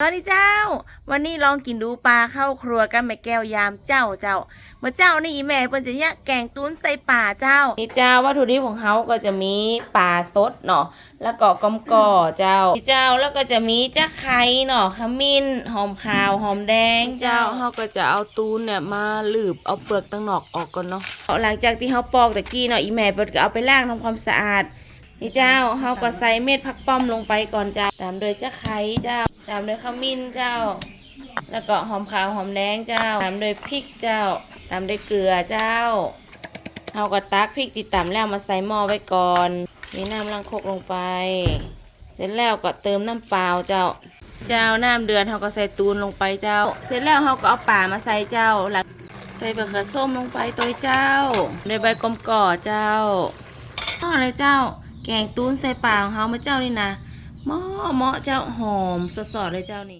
สวัสดีเจ้า วันนี้ลองกินดูปลาเข้าครัวกันแม่แก้วยามเจ้าเจ้าเมื่อเจ้านี่อีแม่เปิ้นจะเนี่ยแกงตุ้นใส่ป่าเจ้า นี่เจ้าวัตถุดิบของเขาก็จะมีปลาสดเนาะแล้วก็กอมก่อเจ้านี่เจ้าแล้วก็จะมีจ้าไข่เนาะขมิ้นหอมขาวหอมแดงเจ้าเจ้าเขาก็จะเอาตูนเนี่ยมาหลืบเอาเปลือกตั้งนอกออกก่อนเนาะหลังจากที่เขาปอกตะกี้เนาะอีแม่เปิดก็เอาไปล้างทำความสะอาด นี่เจ้าเขาก็ใส่เม็ดผักป้อมลงไปก่อนเจ้า ตามด้วยจะไข่เจ้า ตามด้วยขมิ้นเจ้า แล้วก็หอมขาวหอมแดงเจ้า ตามด้วยพริกเจ้า ตามด้วยเกลือเจ้าเขาก็ตักพริกติดตำแล้วมาใส่หม้อไว้ก่อนนี่น้ำลังคกลงไป เสร็จแล้วก็เติมน้ำเปล่าเจ้า เจ้าน้ำเดือดเขาก็ใส่ตูนลงไปเจ้า เสร็จแล้วเขาก็เอาป่ามาใส่เจ้าหลังใส่บะเขือส้มลงไปตัวเจ้าด้วยใบกลมก่อเจ้าอ๋อเลยเจ้า แกงตูนใส่ปลาของเขามาเจ้านี่นะหม้อเหมาะเจ้าหอมสดๆเลยเจ้านี่